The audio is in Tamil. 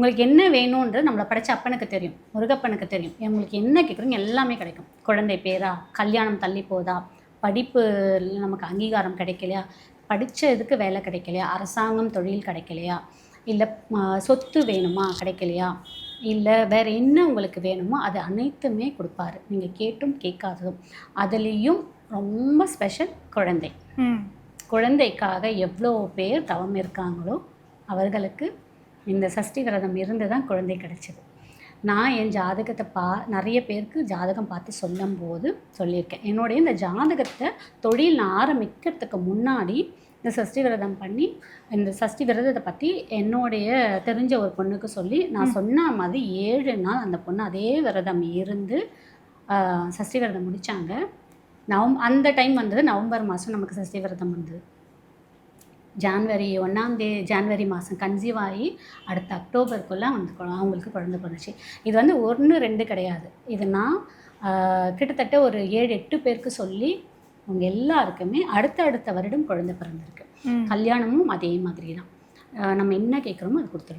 உங்களுக்கு என்ன வேணுன்றது நம்மளை படைச்ச அப்பனுக்கு தெரியும் முருகப்பனுக்கு தெரியும். உங்களுக்கு என்ன கேட்குறீங்க எல்லாமே கிடைக்கும். குழந்தை பேரா கல்யாணம் தள்ளி போதா படிப்பு நமக்கு அங்கீகாரம் கிடைக்கலையா படித்த இதுக்கு வேலை கிடைக்கலையா அரசாங்கம் தொழில் கிடைக்கலையா இல்லை சொத்து வேணுமா கிடைக்கலையா இல்லை வேறு என்ன உங்களுக்கு வேணுமோ அது அனைத்துமே கொடுப்பாரு. நீங்கள் கேட்டும் கேட்காததும். அதுலேயும் ரொம்ப ஸ்பெஷல் குழந்தை. குழந்தைக்காக எவ்வளோ பேர் தவம் இருக்காங்களோ அவர்களுக்கு இந்த சஷ்டி விரதம் இருந்து தான் குழந்தை கிடைச்சது. நான் என் ஜாதகத்தை பா நிறைய பேருக்கு ஜாதகம் பார்த்து சொல்லும்போது சொல்லியிருக்கேன். என்னுடைய இந்த ஜாதகத்தை தொழில் நான் ஆரம்பிக்கிறதுக்கு முன்னாடி இந்த சஷ்டி விரதம் பண்ணி இந்த சஷ்டி விரதத்தை பற்றி என்னுடைய தெரிஞ்ச ஒரு பொண்ணுக்கு சொல்லி நான் சொன்ன மாதிரி ஏழு நாள் அந்த பொண்ணு அதே விரதம் இருந்து சஷ்டி விரதம் முடித்தாங்க நவம் அந்த டைம் வந்தது நவம்பர் மாதம் நமக்கு சஷ்டி விரதம் வந்தது. ஜான்வரி ஒன்றாம் தே ஜான்வரி மாதம் கன்சீவ் ஆகி அடுத்த அக்டோபருக்குள்ளே வந்து அவங்களுக்கு குழந்தை பிறந்துச்சு. இது வந்து ஒன்று ரெண்டு கிடையாது. இது நான் கிட்டத்தட்ட ஒரு ஏழு எட்டு பேருக்கு சொல்லி அவங்க எல்லாருக்குமே அடுத்த அடுத்த வருடம் குழந்தை பிறந்திருக்கு. கல்யாணமும் அதே மாதிரி தான் நம்ம என்ன கேட்குறோமோ அது கொடுத்துருவோம்